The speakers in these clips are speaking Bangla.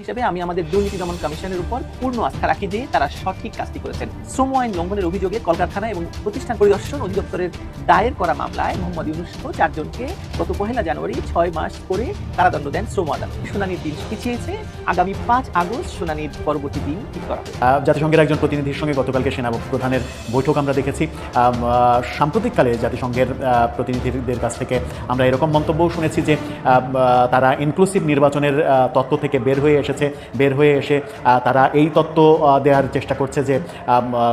হিসেবে আমি আমাদের দুর্নীতি দমন কমিশনের উপর পূর্ণ আস্থা রাখি যে তারা সঠিক কাজটি করেছেন। শ্রম আইন লঙ্ঘনের অভিযোগে কলকারখানা এবং প্রতিষ্ঠান পরিদর্শন অধিদপ্তরের দায়ের করা মামলায় মোহাম্মদ ইউনুস সহ চারজনকে গত পহেলা জানুয়ারি ছয় মাস করে কারাদণ্ড দেন শ্রম আদালত। শুনানির দিন পিছিয়েছে। আগামী পাঁচ আগস্ট শুনানির পরবর্তী দিন ঠিক করা জাতিসংঘের একজন প্রতিনিধির সঙ্গে গতকালকে সেনা প্রধানের বৈঠক আমরা দেখেছি। সাম্প্রতিককালে জাতিসংঘের প্রতিনিধিদের কাছ থেকে আমরা এরকম মন্তব্যও শুনেছি যে তারা ইনক্লুসিভ নির্বাচনের তত্ত্ব থেকে বের হয়ে এসেছে বের হয়ে এসে তারা এই তত্ত্ব দেওয়ার চেষ্টা করছে যে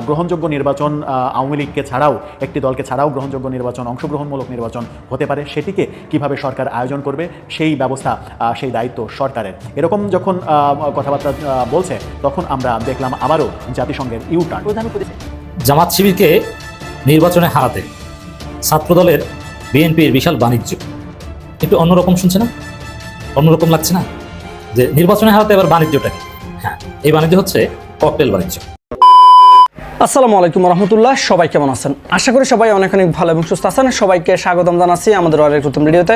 গ্রহণযোগ্য নির্বাচন আহ, আওয়ামী লীগকে ছাড়াও একটি দলকে ছাড়াও গ্রহণযোগ্য নির্বাচন অংশগ্রহণমূলক নির্বাচন হতে পারে। সেটিকে কীভাবে সরকার আয়োজন করবে সেই ব্যবস্থা সেই দায়িত্ব সরকারের। এরকম যখন কথাবার্তা বলছে তখন আমরা দেখলাম আবারও জাতিসংঘের ইউটার্ন। জামাত শিবিরকে নির্বাচনে হারাতে ছাত্রদলের বিএনপির বিশাল বাণিজ্য। একটু অন্যরকম শুনছে না অন্যরকম লাগছে না? যে নির্বাচনে হারাতে এবার বাণিজ্যটা কি হ্যাঁ এই বাণিজ্য হচ্ছে ককটেল বাণিজ্য। আসসালামু আলাইকুম রহমতুল্লাহ, সবাই কেমন আছেন? আশা করি সবাই অনেক অনেক ভালো এবং সুস্থ আছেন। সবাইকে স্বাগতম জানাচ্ছি আমাদের অনেক নতুন ভিডিওতে।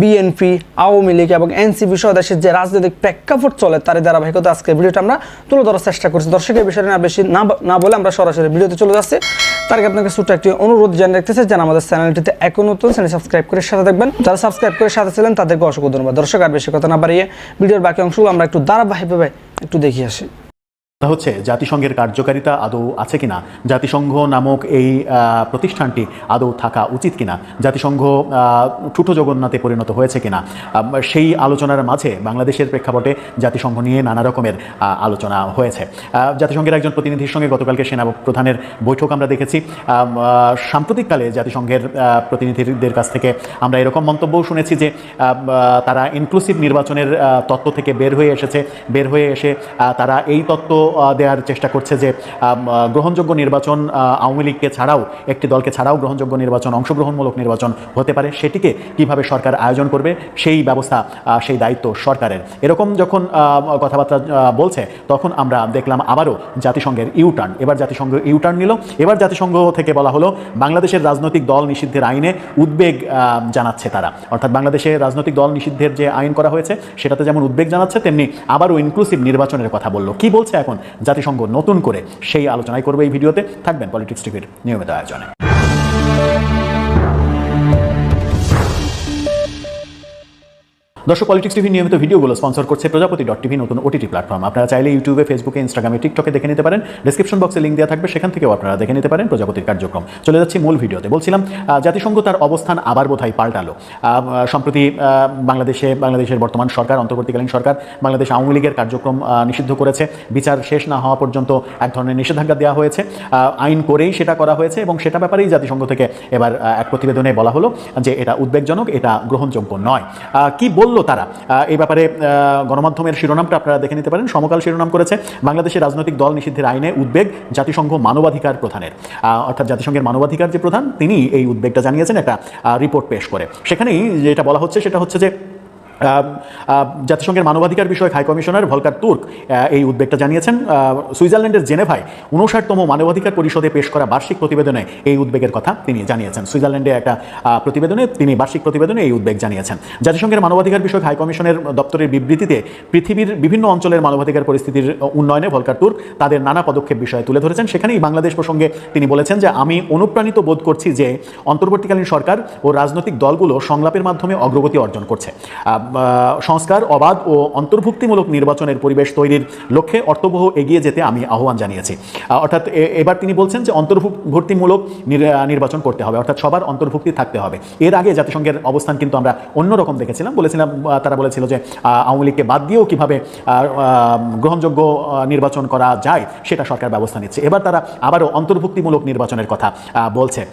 বিএনপি, আওয়ামী লীগ এবং এনসিপি সহ দেশের যে রাজনৈতিক প্রেক্ষাপট চলে তার ধারাবাহিকতা আজকের ভিডিওটা আমরা তুলে ধরার চেষ্টা করছি। দর্শকের বিষয়টা না বেশি না না বলে আমরা সরাসরি ভিডিওতে চলে যাচ্ছি। তার আগে আপনাকে ছোট্ট একটি অনুরোধ জানিয়ে রাখতেছে যেন আমাদের চ্যানেলটিতে এখন নতুন চ্যানেল সাবস্ক্রাইব করে সাথে দেখবেন যারা সাবস্ক্রাইব করে সাথে ছিলেন, তাদেরকে অসংখ্য ধন্যবাদ। দর্শক, আর বেশি কথা না বাড়িয়ে ভিডিওর বাকি অংশগুলো আমরা একটু ধারাবাহিকভাবে একটু দেখিয়ে আসি। কথা হচ্ছে, জাতিসংঘের কার্যকারিতা আদৌ আছে কিনা? জাতিসংঘ নামক এই প্রতিষ্ঠানটি আদৌ থাকা উচিত কিনা? জাতিসংঘ ঠুটো জগন্নাথে পরিণত হয়েছে কিনা? সেই আলোচনার মাঝে বাংলাদেশের প্রেক্ষাপটে জাতিসংঘ নিয়ে নানা রকমের আলোচনা হয়েছে। জাতিসংঘের একজন প্রতিনিধির সঙ্গে গতকালকে সেনা প্রধানের বৈঠক আমরা দেখেছি। সাম্প্রতিককালে জাতিসংঘের প্রতিনিধিদের কাছ থেকে আমরা এরকম মন্তব্যও শুনেছি যে তারা ইনক্লুসিভ নির্বাচনের তত্ত্ব থেকে বের হয়ে এসেছে। বের হয়ে এসে তারা এই তত্ত্ব দেওয়ার চেষ্টা করছে যে গ্রহণযোগ্য নির্বাচন আওয়ামী লীগকে ছাড়াও, একটি দলকে ছাড়াও গ্রহণযোগ্য নির্বাচন, অংশগ্রহণমূলক নির্বাচন হতে পারে। সেটিকে কীভাবে সরকার আয়োজন করবে, সেই ব্যবস্থা সেই দায়িত্ব সরকারের। এরকম যখন কথাবার্তা বলছে, তখন আমরা দেখলাম আবারও জাতিসংঘের ইউটার্ন। এবার জাতিসংঘ ইউটার্ন নিল। এবার জাতিসংঘ থেকে বলা হলো, বাংলাদেশের রাজনৈতিক দল নিষিদ্ধের আইনে উদ্বেগ জানাচ্ছে তারা। অর্থাৎ বাংলাদেশে রাজনৈতিক দল নিষিদ্ধের যে আইন করা হয়েছে, সেটাতে যেমন উদ্বেগ জানাচ্ছে, তেমনি আবারও ইনক্লুসিভ নির্বাচনের কথা বলল। কি বলছে এখন? জাতিসংঘ নতুন করে সেই আলোচনায় করবে এই ভিডিওতে। থাকবেন পলিটিক্স টিভির নিয়মিত আয়োজনে। দর্শক পলিটিক্স টিভি নিয়মিত ভিডিওগুলো স্পন্সর করছে প্রজাপতি ডট টিভি নতুন ওটিটি প্ল্যাটফর্ম আপনারা চাইলে ইউটিউবে ফেসবুকে ইনস্টাগ্রামে টিকটকে দেখে নিতে পারেন। ডিসক্রিপশন বক্সে লিঙ্ক দেওয়া থাকবে, সেখান থেকেও আপনারা দেখে নিতে পারেন প্রজাপতির কার্যক্রম। চলে যাচ্ছি মূল ভিডিওতে। বলছিলাম জাতিসংঘ তার অবস্থান আবার বোধহয় পাল্টালো। সম্প্রতি বাংলাদেশে, বাংলাদেশের বর্তমান সরকার, অন্তর্বর্তীকালীন সরকার, বাংলাদেশ আওয়ামী লীগের কার্যক্রম নিষিদ্ধ করেছে। বিচার শেষ না হওয়া পর্যন্ত এক ধরনের নিষেধাজ্ঞা দেওয়া হয়েছে। আইন করেই সেটা করা হয়েছে এবং সেটা ব্যাপারেই জাতিসংঘ থেকে এবার এক প্রতিবেদনে বলা হলো যে এটা উদ্বেগজনক, এটা গ্রহণযোগ্য নয়। কি বলল তারা। আহ, এই ব্যাপারে গণমাধ্যমের শিরোনামটা আপনারা দেখে নিতে পারেন। সমকাল শিরোনাম করেছে বাংলাদেশের রাজনৈতিক দল নিষিদ্ধের আইনে উদ্বেগ জাতিসংঘ মানবাধিকার প্রধানের। অর্থাৎ জাতিসংঘের মানবাধিকার যে প্রধান তিনি এই উদ্বেগটা জানিয়েছেন একটা রিপোর্ট পেশ করে। সেখানেই যেটা বলা হচ্ছে সেটা হচ্ছে যে জাতিসংঘের মানবাধিকার বিষয়ক হাই কমিশনার ভলকার তুর্ক এই উদ্বেগটা জানিয়েছেন। সুইজারল্যান্ডের জেনেভায় উনষাটতম মানবাধিকার পরিষদে পেশ করা বার্ষিক প্রতিবেদনে এই উদ্বেগের কথা তিনি জানিয়েছেন। সুইজারল্যান্ডে একটা প্রতিবেদনে তিনি বার্ষিক প্রতিবেদনে এই উদ্বেগ জানিয়েছেন। জাতিসংঘের মানবাধিকার বিষয়ক হাই কমিশনের দপ্তরের বিবৃতিতে পৃথিবীর বিভিন্ন অঞ্চলের মানবাধিকার পরিস্থিতির উন্নয়নে ভলকার তুর্ক তাদের নানা পদক্ষেপ বিষয়ে তুলে ধরেছেন। সেখানেই বাংলাদেশ প্রসঙ্গে তিনি বলেছেন যে, আমি অনুপ্রাণিত বোধ করছি যে, অন্তর্বর্তীকালীন সরকার ও রাজনৈতিক দলগুলো সংলাপের মাধ্যমে অগ্রগতি অর্জন করছে। সংস্কার, অবাধ ও অন্তর্ভুক্তিমূলক নির্বাচনের পরিবেশ তৈরির লক্ষ্যে অর্থবহ এগিয়ে যেতে আমি আহ্বান জানিয়েছি। অর্থাৎ এবার তিনি বলছেন যে অন্তর্ভুক্তিমূলক নির- নির্বাচন করতে হবে, অর্থাৎ সবার অন্তর্ভুক্তি থাকতে হবে। এর আগে জাতিসংঘের অবস্থান কিন্তু আমরা অন্যরকম দেখেছিলাম। বলেছিলাম তারা বলেছিল যে আওয়ামী লীগকে বাদ দিয়েও কীভাবে গ্রহণযোগ্য নির্বাচন করা যায়, সেটা সরকার ব্যবস্থা নিচ্ছে। এবার তারা আবারও অন্তর্ভুক্তিমূলক নির্বাচনের কথা বলছে।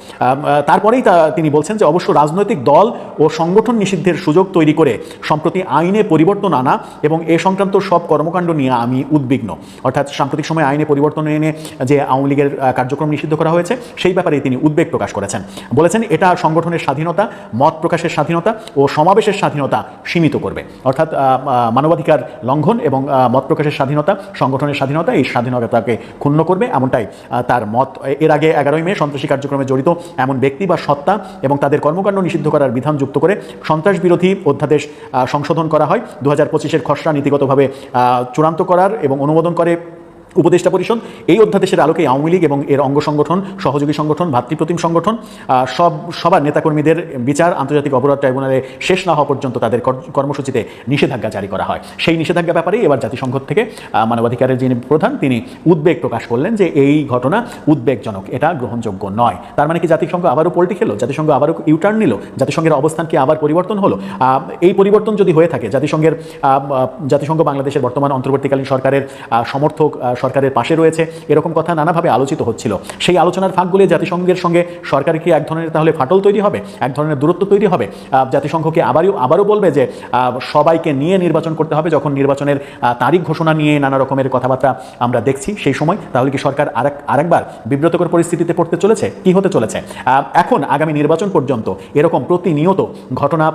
তারপরেই তিনি বলছেন যে, অবশ্য রাজনৈতিক দল ও সংগঠন নিষিদ্ধের সুযোগ তৈরি করে সম্প্রতি আইনে পরিবর্তন আনা এবং এ সংক্রান্ত সব কর্মকাণ্ড নিয়ে আমি উদ্বিগ্ন। অর্থাৎ সাম্প্রতিক সময়ে আইনে পরিবর্তন এনে যে আওয়ামী লীগের কার্যক্রম নিষিদ্ধ করা হয়েছে, সেই ব্যাপারে তিনি উদ্বেগ প্রকাশ করেছেন। বলেছেন, এটা সংগঠনের স্বাধীনতা, মত প্রকাশের স্বাধীনতা ও সমাবেশের স্বাধীনতা সীমিত করবে। অর্থাৎ মানবাধিকার লঙ্ঘন এবং মত প্রকাশের স্বাধীনতা, সংগঠনের স্বাধীনতা, এই স্বাধীনতাকে ক্ষুণ্ণ করবে এমনটাই তার মত। এর আগে এগারোই মে সন্ত্রাসী কার্যক্রমে জড়িত এমন ব্যক্তি বা সত্তা এবং তাদের কর্মকাণ্ড নিষিদ্ধ করার বিধান যুক্ত করে সন্ত্রাস বিরোধী অধ্যাদেশ সংশোধন করা হয়। দু হাজার পঁচিশের খসড়া নীতিগতভাবে চূড়ান্ত করার এবং অনুমোদন করে উপদেষ্টা পরিষদ, এই অধ্যাদেশের আলোকে আওয়ামী লীগ এবং এর অঙ্গ সংগঠন, সহযোগী সংগঠন, ভাতৃপ্রতিম সংগঠন সব, সবার নেতাকর্মীদের বিচার, আন্তর্জাতিক অপরাধ ট্রাইব্যুনালে শেষ না হওয়া পর্যন্ত তাদের কর- কর্মসূচিতে নিষেধাজ্ঞা জারি করা হয়। সেই নিষেধাজ্ঞা ব্যাপারেই এবার জাতিসংঘ থেকে মানবাধিকারের যিনি প্রধান, তিনি উদ্বেগ প্রকাশ করলেন যে এই ঘটনা উদ্বেগজনক, এটা গ্রহণযোগ্য নয়। তার মানে কি জাতিসংঘ আবারও পোল্টি খেলো? জাতিসংঘ আবারও ইউটার্ন নিল? জাতিসংঘের অবস্থান কি আবার পরিবর্তন হলো? এই পরিবর্তন যদি হয়ে থাকে, জাতিসংঘের জাতিসংঘ বাংলাদেশের বর্তমান অন্তর্বর্তীকালীন সরকারের সমর্থক সরকারের পাশে রয়েছে। এরকম কথা নানাভাবে আলোচিত হচ্ছিল। সেই আলোচনার ফাঁকগুলি জাতিসংঘের সঙ্গে সরকার কি এক ধরনের তাহলে ফাটল তৈরি হবে? এক ধরনের দূরত্ব তৈরি হবে? জাতিসংঘকে আবারও আবারও বলবে যে সবাইকে নিয়ে নির্বাচন করতে হবে যখন নির্বাচনের তারিখ ঘোষণা নিয়ে নানা রকমের কথাবার্তা আমরা দেখছি সেই সময়। তাহলে কি সরকার আরেক, আরেকবার বিব্রতকর পরিস্থিতিতে পড়তে চলেছে? কি হতে চলেছে? এখন আগামী নির্বাচন পর্যন্ত এরকম প্রতিনিয়ত ঘটনা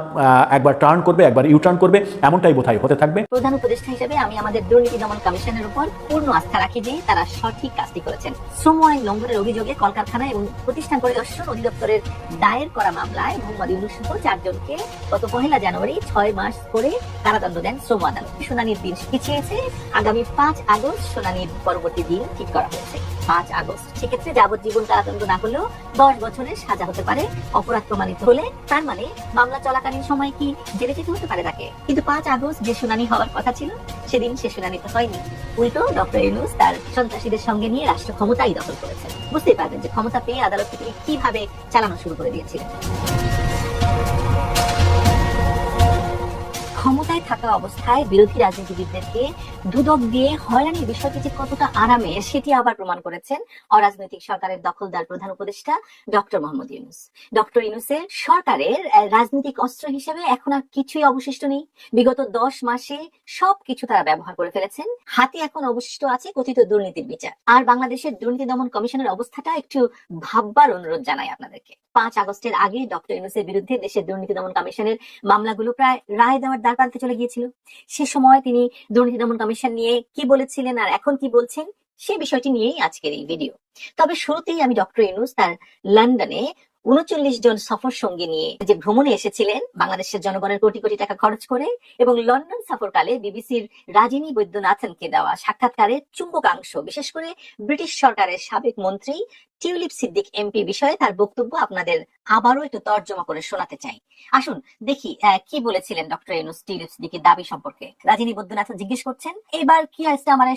একবার টার্ন করবে, একবার ইউটার্ন করবে, এমনটাই বোধহয় হতে থাকবে। প্রধান উপদেষ্টা হিসেবে আমি আমাদের দুর্নীতি দমন কমিশনের উপর পূর্ণ আস্থা রাখি যে তারা সঠিক কাজটি করেছেন। শ্রম আইন লঙ্ঘনের অভিযোগে কলকারখানা এবং প্রতিষ্ঠান পরিদর্শন অধিদপ্তরের দায়ের করা মামলায় মোহাম্মদ ইউনুস সহ চারজনকে গত পহেলা জানুয়ারি ছয় মাস করে কারাদণ্ড দেন শ্রম আদালত। শুনানির দিন পিছিয়েছে। আগামী পাঁচ আগস্ট শুনানির পরবর্তী দিন ঠিক করা হয়েছে। পাঁচ আগস্ট। সেক্ষেত্রে যাবজ্জীবন কারাদণ্ড না হলেও দশ বছরের সাজা হতে পারে। অপরাধ প্রমাণিত হলে তার মানে মামলা চলাকালীন সময় কি জেলে যেতে হতে পারে তাকে? কিন্তু পাঁচ আগস্ট যে শুনানি হওয়ার কথা ছিল, সেদিন সে শুনানি তো হয়নি। উল্টো ডক্টর ইউনুস তার সন্ত্রাসীদের সঙ্গে নিয়ে রাষ্ট্র ক্ষমতাই দখল করেছেন। বুঝতেই পারবেন যে ক্ষমতা পেয়ে আদালত তিনি কীভাবে চালানো শুরু করে দিয়েছিলেন। ক্ষমতায় থাকা অবস্থায় বিরোধী রাজনীতিবিদদেরকে দুদক দিয়ে হয়রানির বিষয়টি যে কতটা আরামে সেটি আবার প্রমাণ করেছেন অরাজনৈতিক সরকারের দখলদার প্রধান উপদেষ্টা ডক্টর মোহাম্মদ ইউনুস। ডক্টর ইউনুসের সরকারের রাজনৈতিক অস্ত্র হিসেবে এখন আর কিছুই অবশিষ্ট নেই। বিগত দশ মাসে সবকিছু তারা ব্যবহার করে ফেলেছেন। হাতে এখন অবশিষ্ট আছে কথিত দুর্নীতির বিচার। আর বাংলাদেশের দুর্নীতি দমন কমিশনের অবস্থাটা একটু ভাববার অনুরোধ জানাই আপনাদেরকে। পাঁচ আগস্টের আগে ডক্টর ইউনুসের বিরুদ্ধে দেশের দুর্নীতি দমন কমিশনের মামলাগুলো প্রায় রায় দেওয়ার দ্বার প্রান্তে চলে গিয়েছিল। সে সময় তিনি দুর্নীতি দমন কমিশন নিয়ে কি বলেছিলেন আর এখন কি বলছেন, সে বিষয়টি নিয়েই আজকের এই ভিডিও তবে শুরুতেই আমি ডক্টর ইউনুস তার লন্ডনে উনচল্লিশ জন সফর সঙ্গী নিয়ে যে ভ্রমণে এসেছিলেন বাংলাদেশের জনগণের কোটি কোটি টাকা খরচ করে এবং লন্ডন সফরকালে বিবিসির রাজিনী বৈদ্যনাথনকে দেওয়া সাক্ষাৎকারের চুম্বকাংশ বিশেষ করে ব্রিটিশ সরকারের সাবেক মন্ত্রী টিউলিপ সিদ্দিক এমপি বিষয়ে তার বক্তব্য আপনাদের আবারও একটু তর্জমা করে শোনাতে চাই। আসুন দেখি কি বলেছিলেন ডক্টর এনুস টিউলিপ সিদ্দিকের দাবি সম্পর্কে? রাজিনী বৈদ্যনাথন জিজ্ঞেস করছেন এবার কি আসছে আমার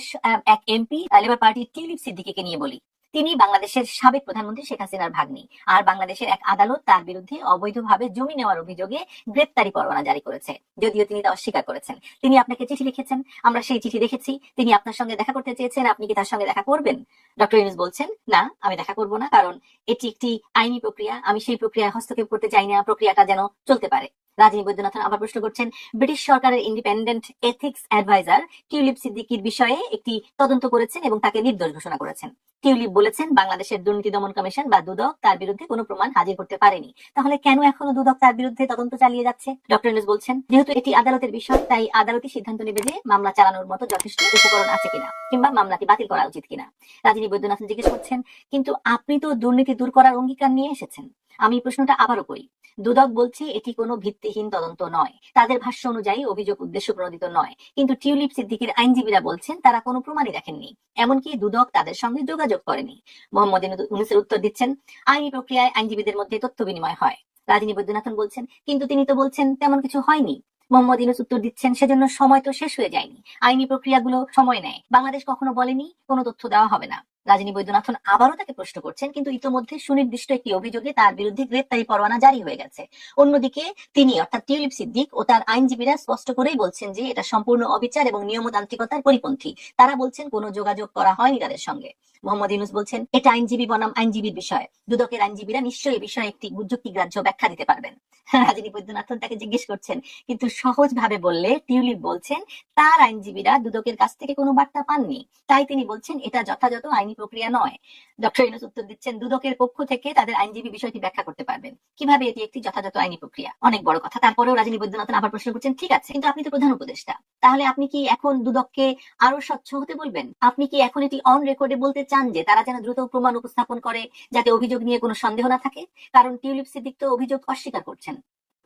এক এমপি লেবার পার্টি টিউলিপ সিদ্দিকিকে নিয়ে বলি? তিনি বাংলাদেশের সাবেক প্রধানমন্ত্রী শেখ হাসিনার ভাগ্নি। আর বাংলাদেশের এক আদালত তার বিরুদ্ধে অবৈধভাবে জমি নেওয়ার অভিযোগে গ্রেপ্তারি পরোয়ানা জারি করেছে। যদিও তিনি তা অস্বীকার করেছেন। তিনি আপনাকে চিঠি লিখেছেন। আমরা সেই চিঠি দেখেছি। তিনি আপনার সঙ্গে দেখা করতে চেয়েছেন। আপনি কি তার সঙ্গে দেখা করবেন? ডক্টর ইউনুস বলছেন, না, আমি দেখা করব না, কারণ এটি একটি আইনি প্রক্রিয়া। আমি সেই প্রক্রিয়ায় হস্তক্ষেপ করতে চাই না। প্রক্রিয়াটা যেন চলতে পারে। রাজনী বৈদ্যনাথন আবার প্রশ্ন করছেন, ব্রিটিশ সরকারের ইন্ডিপেন্ডেন্ট এথিক্স অ্যাডভাইজার টিউলিপ সিদ্দিকির বিষয়ে একটি তদন্ত করেছেন এবং তাকে নির্দোষ ঘোষণা করেছেন। টিউলিপ বলেছেন, বাংলাদেশের দুর্নীতি দমন কমিশন বা দুদক তার বিরুদ্ধে কোনো প্রমাণ হাজির করতে পারেনি। তাহলে কেন এখনও দুদক তার বিরুদ্ধে তদন্ত চালিয়ে যাচ্ছে? ডক্টর ইউনুস বলছেন, যেহেতু এটি আদালতের বিষয়, তাই আদালতই সিদ্ধান্ত নেবে যে মামলা চালানোর মতো যথেষ্ট উপকরণ আছে কিনা কিংবা মামলাটি বাতিল করা উচিত কিনা। রাজনী বৈদ্যনাথন জিজ্ঞেস করছেন, কিন্তু আপনি তো দুর্নীতি দূর করার অঙ্গীকার নিয়ে এসেছেন। আমি প্রশ্নটা আবারও করি, দুদক বলছে এটি কোনো ভিত্তিহীন তদন্ত নয়। তাদের ভাষ্য অনুযায়ী অভিযোগ উদ্দেশ্য প্রণোদিত নয়। কিন্তু টিউলিপ সিদ্দিকির আইনজীবীরা বলছেন, তারা কোনো প্রমাণই দেখেননি। এমনকি দুদক তাদের সঙ্গে যোগাযোগ করেনি। মোহাম্মদ ইউনুসের উত্তর দিচ্ছেন, আইনি প্রক্রিয়ায় আইনজীবীদের মধ্যে তথ্য বিনিময় হয়। রাজনী বৈদ্যনাথন বলছেন, কিন্তু তিনি তো বলছেন তেমন কিছু হয়নি। মোহাম্মদ ইউনুস উত্তর দিচ্ছেন, সেজন্য সময় তো শেষ হয়ে যায়নি। আইনি প্রক্রিয়াগুলো সময় নেয়। বাংলাদেশ কখনো বলেনি, কোনো তথ্য দেওয়া হবে না। রাজনী বৈদ্যনাথন আবারও তাকে প্রশ্ন করছেন, কিন্তু ইতোমধ্যে সুনির্দিষ্ট একটি অভিযোগে তার বিরুদ্ধে গ্রেপ্তারি পরোয়ানা জারি হয়ে গেছে। অন্যদিকে তিনি, অর্থাৎ টিউলিপ সিদ্দিক ও তার আইনজীবীরা স্পষ্ট করেই বলছেন যে এটা সম্পূর্ণ অবিচার এবং নিয়মতান্ত্রিকতার পরিপন্থী। তারা বলছেন কোনো যোগাযোগ করা হয়নি তাদের সঙ্গে। মোহাম্মদ ইউনুস বলছেন, এটা আইনজীবী বনাম, আইনজীবীর বিষয়। দুদকের আইনজীবীরা নিশ্চয়ই বিষয়ে একটি যুক্তিগ্রাহ্য ব্যাখ্যা দিতে পারবেন। রাজনী বৈদ্যনাথন তাকে জিজ্ঞেস করছেন, কিন্তু সহজ ভাবে বললে টিউলিপ বলছেন, তার আইনজীবীরা দুদকের কাছ থেকে কোনো বার্তা পাননি। তাই তিনি বলছেন, এটা যথাযথ আইনি প্রক্রিয়া নয়। ডক্টর ইউনুস উত্তর দিচ্ছেন, দুদকের পক্ষ থেকে তাদের আইনজীবী বিষয়টি ব্যাখ্যা করতে পারবেন। কীভাবে এটি একটি যথাযথ আইনি প্রক্রিয়া? অনেক বড় কথা। তারপরেও রাজনী বৈদ্যনাথন আবার প্রশ্ন করছেন, ঠিক আছে, কিন্তু আপনি তো প্রধান উপদেষ্টা। তাহলে আপনি কি এখন দুদককে আরও স্বচ্ছ হতে বলবেন? আপনি কি এখন এটি অন রেকর্ডে বলতে চান যে তারা যেন দ্রুত প্রমাণ উপস্থাপন করে যাতে অভিযোগ নিয়ে কোনো সন্দেহ না থাকে? কারণ টিউলিপ সিদ্দিক তো অভিযোগ অস্বীকার করছেন।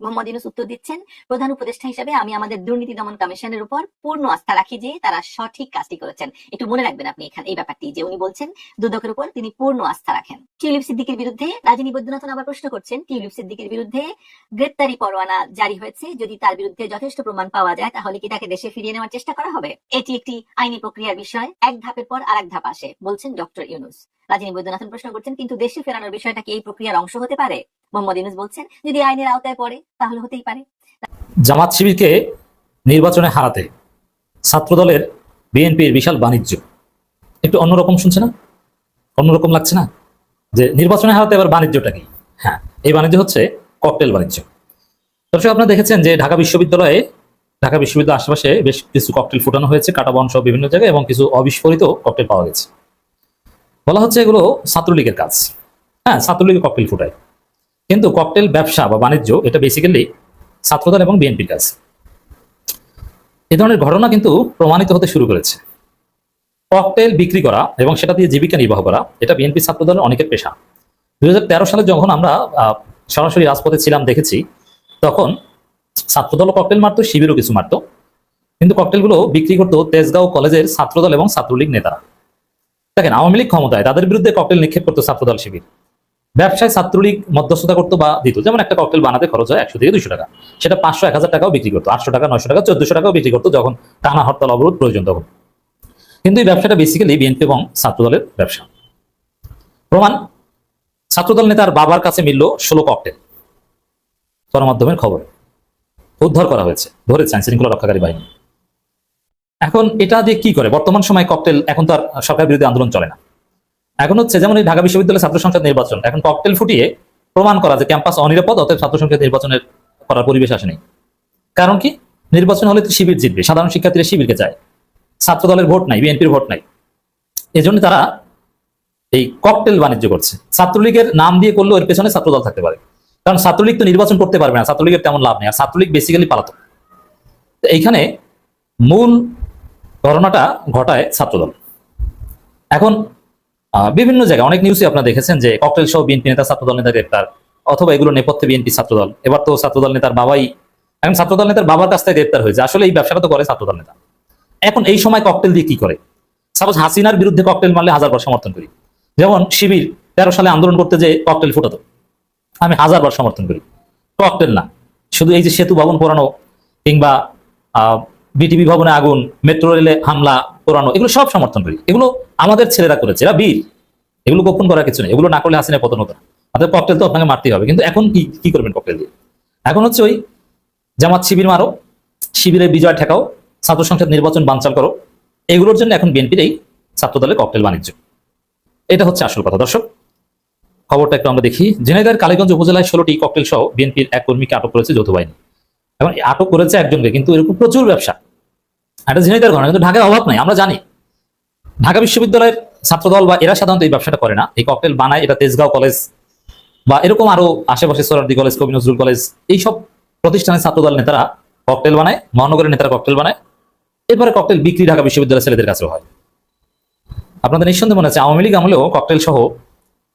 মোহাম্মদ ইউনুস উত্তর দিচ্ছেন। প্রধান উপদেষ্টা হিসেবে আমি আমাদের দুর্নীতি দমন কমিশনের উপর পূর্ণ আস্থা রাখি যে তারা সঠিক কাজটি করেছেন। একটু মনে রাখবেন আপনি এখানে এই ব্যাপারটি যে উনি বলছেন, দুদকের উপর তিনি পূর্ণ আস্থা রাখেন। টিউলিপ সিদ্দিকের বিরুদ্ধে আবার প্রশ্ন করছেন, টিউলিপ সিদ্দিকের বিরুদ্ধে গ্রেপ্তারি পরোয়ানা জারি হয়েছে। যদি তার বিরুদ্ধে যথেষ্ট প্রমাণ পাওয়া যায়, তাহলে কি তাকে দেশে ফিরিয়ে নেওয়ার চেষ্টা করা হবে? এটি একটি আইনি প্রক্রিয়ার বিষয়। এক ধাপের পর আরেক ধাপ আসে, বলছেন ডক্টর ইউনুস। রাজনী বৈদ্যনাথন প্রশ্ন করছেন, কিন্তু দেশে ফেরানোর বিষয়টা কি এই প্রক্রিয়ার অংশ হতে পারে? মোহাম্মদ ইউনুস বলছেন, যদি আইনের আওতায় পড়ে, তাহলে হতেই পারে। জামাত শিবিরকে নির্বাচনে হারাতে ছাত্রদলের বিএনপির বিশাল বাণিজ্য। একটু অন্যরকম শুনছে না? অন্যরকম লাগছে না? যে নির্বাচনে হারাতে এবার বাণিজ্যটা কি? হ্যাঁ এই বাণিজ্য হচ্ছে ককটেল বাণিজ্য। দর্শক, আপনারা দেখেছেন যে ঢাকা বিশ্ববিদ্যালয়ে, ঢাকা বিশ্ববিদ্যালয়ের আশেপাশে বেশ কিছু ককটেল ফুটানো হয়েছে, কাটাবন সহ বিভিন্ন জায়গায়, এবং কিছু অবিস্ফোরিত ককটেল পাওয়া গেছে। বলা হচ্ছে এগুলো ছাত্রলীগের কাজ। হ্যাঁ ছাত্রলীগের ককটেল ফুটায়। কিন্তু ককটেল ব্যবসা বা বাণিজ্য, এটা বেসিক্যালি ছাত্রদল এবং বিএনপির কাজ। এ ধরনের ঘটনা কিন্তু প্রমাণিত হতে শুরু করেছে। ককটেল বিক্রি করা এবং সেটা দিয়ে জীবিকা নির্বাহ করা, এটা বিএনপি ছাত্রদলের অনেকের পেশা। দু হাজার তেরো সালে যখন আমরা সরাসরি রাজপথে ছিলাম, দেখেছি, তখন ছাত্রদল ককটেল মারতো, শিবিরও কিছু মারতো। কিন্তু ককটেলগুলো বিক্রি করতো তেজগাঁও কলেজের ছাত্রদল এবং ছাত্রলীগ নেতারা। দেখেন, আওয়ামী লীগ ক্ষমতায় তাদের বিরুদ্ধে ককটেল নিক্ষেপ করতো ছাত্রদল শিবির। ব্যবসায় ছাত্রলীগ মধ্যস্থতা করতো বা দিত। যেমন একটা ককটেল বানাতে খরচ হয় একশো থেকে দুশো টাকা। সেটা পাঁচশো, এক হাজার টাকাও বিক্রি করতো। আটশো টাকা, নয়শো টাকা, চোদ্দশো টাকাও বিক্রি করতো যখন টানা হরতাল, অবরোধ প্রয়োজন তখন। কিন্তু এই ব্যবসাটা বেসিক্যালি বিএনপি এবং ছাত্রদলের ব্যবসা। প্রমাণ, ছাত্রদল নেতার বাবার কাছে মিলল ষোলো ককটেল গণমাধ্যমের খবর। উদ্ধার করা হয়েছে। ধরেছে আইন শৃঙ্খলা রক্ষাকারী বাহিনী। এখন এটা দিয়ে কি করে? বর্তমান সময় ককটেল এখন তো আর সরকার বিরোধী আন্দোলন চলে না। এখন হচ্ছে যেমন এই ঢাকা বিশ্ববিদ্যালয়ের ছাত্র সংসদ নির্বাচন, এখন ককটেল ফুটিয়ে প্রমাণ করা যে ক্যাম্পাস অনিরাপদ, অতএব ছাত্র সংসদ নির্বাচনের করার পরিবেশ আসেনি কারণ কি? নির্বাচন হলে তো শিবির জিতবে, সাধারণ শিক্ষার্থীরা শিবিরকে চায়। ছাত্র দলের ভোট নাই, বিএনপির ভোট নাই। এই জন্য তারা এই ককটেল বাণিজ্য করছে। ছাত্রলীগের নাম দিয়ে করলেও এর পেছনে ছাত্রদল থাকতে পারে। কারণ ছাত্রলীগ তো নির্বাচন করতে পারবে না, ছাত্রলীগের তেমন লাভ নেই, আর ছাত্রলীগ বেসিক্যালি পালাতো এইখানে মূল ঘটনাটা ঘটায় ছাত্রদল। এখন বিভিন্ন জায়গায় অনেক নিউজই আপনারা দেখেছেন যে ককটেল সহ বিএনপি নেতা ছাত্রদল নেতা গ্রেপ্তার, অথবা এগুলো নেপথ্যে বিএনপি ছাত্রদল। এবার তো ছাত্রদল নেতার বাবাই, এখন ছাত্রদল নেতার বাবার কাছ থেকে গ্রেপ্তার হয়েছে। আসলে এই ব্যবসাটা তো করে ছাত্রদল নেতা। এখন এই সময় ককটেল দিয়ে কি করে? সাপোজ হাসিনার বিরুদ্ধে ককটেল মারলে হাজার বার সমর্থন করি। যেমন শিবির, তেরো সালে আন্দোলন করতে যে ককটেল ফুটাতো। আমি হাজার বার সমর্থন করি। ককটেল না। শুধু এই যে সেতু ভবন পোড়ানো, কিংবা বিটিভি ভবনে আগুন, মেট্রো রেলে হামলা, পোড়ানো, এগুলো সব সমর্থন করি। এগুলো আমাদের ছেলেরা করেছে। এরা বীর। এগুলো গোপন করার কিছু নেই। এগুলো না করলে হাসিনা পতন হতো অর্থাৎ ককটেল তো আপনাকে মারতেই হবে। কিন্তু এখন কি কি করবেন ককটেল দিয়ে? এখন হচ্ছে ওই জামাত শিবির মারো, শিবিরের বিজয় ঠেকাও, ছাত্র সংসদ নির্বাচন বানচাল করো। এগুলোর জন্য এখন বিএনপির এই ছাত্রদলের ককটেল বাণিজ্য। এটা হচ্ছে আসল কথা। দর্শক, খবরটা একটু আমরা দেখি। ঝিনাইদহের কালীগঞ্জ উপজেলায় ষোলোটি ককটেল সহ বিএনপির এক কর্মীকে আটক করেছে যৌথ বাহিনী। এই আটক করেছে একজনকে, কিন্তু এরকম প্রচুর ব্যবসা। এটা ঝিনাইদহের ঘটনা কিন্তু ঢাকায় অভাব নাই, আমরা জানি। ঢাকা বিশ্ববিদ্যালয়ের ছাত্রদল বা এরা সাধারণত এই ব্যবসাটা করে না। এই ককটেল বানায়, এটা তেজগাঁও কলেজ বা এরকম আরও আশেপাশে সোরারদি কলেজ কবি নজরুল কলেজ এইসব প্রতিষ্ঠানের ছাত্রদল নেতারা ককটেল বানায়, মহানগরের নেতারা ককটেল বানায়। এরপরে ককটেল বিক্রি ঢাকা বিশ্ববিদ্যালয়ের ছেলেদের কাছেও হয়। আপনাদের নিঃসন্দেহে মনে আছে, আওয়ামী লীগ আমলেও ককটেল সহ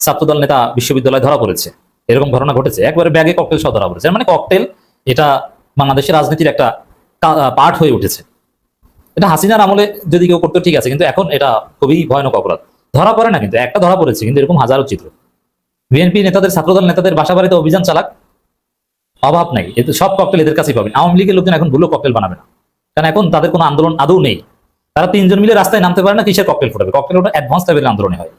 ছাত্রদল নেতা বিশ্ববিদ্যালয়ে ধরা পড়েছে। এরকম ঘটনা ঘটেছে। একবারে ব্যাগে ককটেল সহ ধরা পড়েছে। মানে ককটেল এটা বাংলাদেশের রাজনীতির একটা পার্ট হয়ে উঠেছে। এটা হাসিনার আমলে যদি কেউ করতো, ঠিক আছে, কিন্তু এখন এটা খুবই ভয়ানক অপরাধ। ধরা পড়ে না কিন্তু, একটা ধরা পড়েছে, কিন্তু এরকম হাজারো চিত্র। বিএনপি নেতাদের, ছাত্রদল নেতাদের বাসা বাড়িতে অভিযান চালাক, অভাব নাই। এতে সব ককটেল এদের কাছেই পাবেন। আওয়ামী লীগের লোকজন এখন ভুলো ককটেল বানাবে না। কারণ এখন তাদের কোনো আন্দোলন আদৌ নেই। তারা তিনজন মিলে রাস্তায় নামতে পারে না, কিসের ককটেল ফোটাবে? ককটেল ওটা অ্যাডভান্স লেভেলের আন্দোলনে হয়।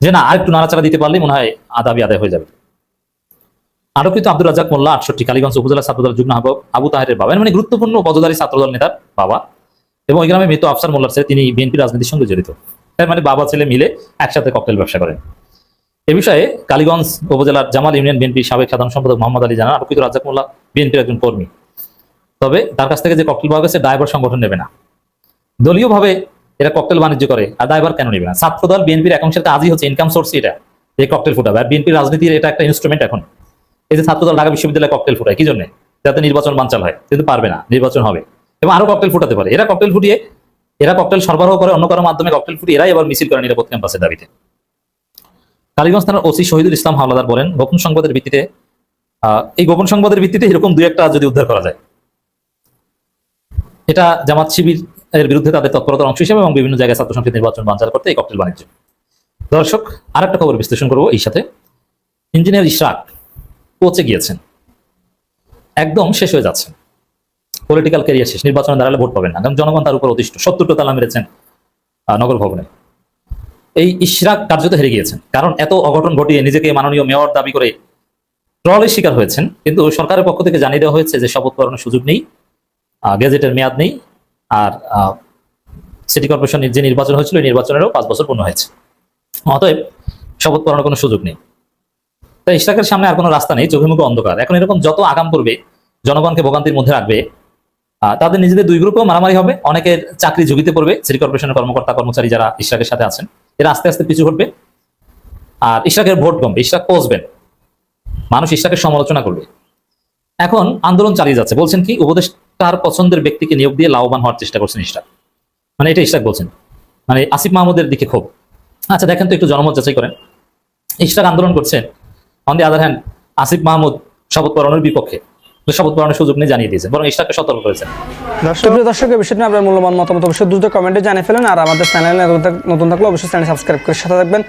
যে না, আরেকটু নাড়াচাড়া দিতে পারলেই মনে হয় আদাবি আদায় হয়ে যাবে। আরোপিত আব্দুল রাজাক মোল্লা, আটষট্টি, কালীগঞ্জ উপজেলা ছাত্রদল আহ্বায়ক আবু তাহের বাবা। মানে গুরুত্বপূর্ণ পদধারী ছাত্রদল নেতার বাবা। এবং ওই গ্রামে মৃত আফসার মোল্লার ছেলে, তিনি বিএনপি রাজনীতির সঙ্গে জড়িত। তার মানে বাবা, ছেলে মিলে একসাথে ককটেল ব্যবসা করেন। এ বিষয়ে কালীগঞ্জ উপজেলার জামাল ইউনিয়ন বিএনপি সাবেক সাধারণ সম্পাদক মোহাম্মদ আলী জানান আরোপিত রাজাক মোল্লা বিএনপির একজন কর্মী। তবে তার কাছ থেকে যে ককটেল পাওয়া গেছে, ড্রাইভার সংগঠন নেবে না। দলীয়ভাবে এরা ককটেল বাণিজ্য করে, আর ড্রাইভার কেন নেবে না? ছাত্রদল বিএনপির একাংশের কাজই হচ্ছে ইনকাম সোর্স এটা, এই ককটেল ফুটাবে। আর বিএনপির রাজনীতির এটা একটা ইনস্ট্রুমেন্ট এখন। এই যে ছাত্রদল ঢাকা বিশ্ববিদ্যালয়ে ককটেল ফুটায়, কি জন্য? যাতে নির্বাচন বানচাল হয়, কিন্তু পারবে না, নির্বাচন হবে। এবং আরও ককটেল ফুটাতে পারে। এরা ককটেল ফুটিয়ে, এরা ককটেল সরবরাহ করে, অন্য কারোর মাধ্যমে ককটেল ফুটিয়ে এরাই এবার মিছিল করে নিরাপদ ক্যাম্পাসের দাবিতে। কালীগঞ্জ থানার ওসি শহীদুল ইসলাম হাওলাদার বলেন, গোপন সংবাদের ভিত্তিতে এই গোপন সংবাদের ভিত্তিতে এরকম দুই একটা যদি উদ্ধার করা যায়। এটা জামাত শিবির এর বিরুদ্ধে তাদের তৎপরতার অংশ হিসেবে এবং বিভিন্ন জায়গায় ছাত্র সংসদ নির্বাচন বানচাল করতে এই ককটেল বাণিজ্য। দর্শক আর একটা খবর বিশ্লেষণ করব এই সাথে। ইঞ্জিনিয়ার ইশরাক পৌঁছে গিয়েছেন। একদম শেষ হয়ে যাচ্ছেন। পলিটিক্যাল ক্যারিয়ার শেষ, নির্বাচনে দাঁড়ালে ভোট পাবেন না। কারণ জনগণ তার উপর অতিষ্ঠ। সত্তরটা তালা মেরেছেন নগর ভবনে। এই ইশরাক কার্যত হেরে গিয়েছেন। কারণ এত অঘটন ঘটিয়ে নিজেকে মাননীয় মেয়র দাবি করে ট্রলের শিকার হয়েছেন। কিন্তু সরকারের পক্ষ থেকে জানিয়ে দেওয়া হয়েছে যে শপথ করানোর সুযোগ নেই গেজেটের মেয়াদ নেই, আর সিটি কর্পোরেশনের যে নির্বাচন হয়েছিল এই নির্বাচনেরও পাঁচ বছর পূর্ণ হয়েছে। অতএব শপথ করানোর কোনো সুযোগ নেই। তাই ইশরাকের সামনে আর কোনো রাস্তা নেই, চোখে মুখে অন্ধকার। এখন এরকম যত আগাম করবে, জনগণকে ভোগান্তির মধ্যে রাখবে তাদের নিজেদের দুই গ্রুপেও মারামারি হবে। অনেকে চাকরি ঝুঁকিতে পড়বে, সিটি কর্পোরেশনের কর্মকর্তা, কর্মচারী যারা ইশরাকের সাথে আছেন, এরা আস্তে আস্তে পিছু ঘটবে আর ইশরাকের ভোট কমবে, ইশরাক পৌঁছবেন। মানুষ ইশরাকের সমালোচনা করবে। এখন আন্দোলন চালিয়ে যাচ্ছে। বলছেন কি, উপদেষ্টার পছন্দের ব্যক্তিকে নিয়োগ দিয়ে লাভবান হওয়ার চেষ্টা করছেন ইশরাক। মানে এটা ইশরাক বলছেন। মানে আসিফ মাহমুদের দিকে ক্ষোভ। আচ্ছা দেখেন তো একটু জনমত যাচাই করেন। ইশরাক আন্দোলন করছেন on the other hand, Asif Mahmud শপথ পড়ানোর বিপক্ষে। শপথ পড়ানোর সুযোগ নিয়ে জানিয়ে দিয়েছেন বরং সতর্ক করেছেন দর্শক এই বিষয়টি আপনার মূল্যবান মতামত অবশ্যই দ্রুত কমেন্টে জানিয়ে ফেলেন আর আমাদের চ্যানেলে নতুন থাকলে অবশ্যই চ্যানেল সাবস্ক্রাইব করে সাথে থাকবেন।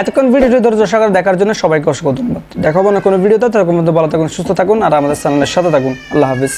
এতক্ষণ ভিডিওটি ধৈর্য সহকারে দেখার জন্য সবাইকে অসংখ্য ধন্যবাদ। দেখাবো না কোনো ভিডিওতে তো মধ্যে ভালো থাকুন সুস্থ থাকুন আর আমাদের চ্যানেলের সাথে থাকুন। আল্লাহ হাফিজ।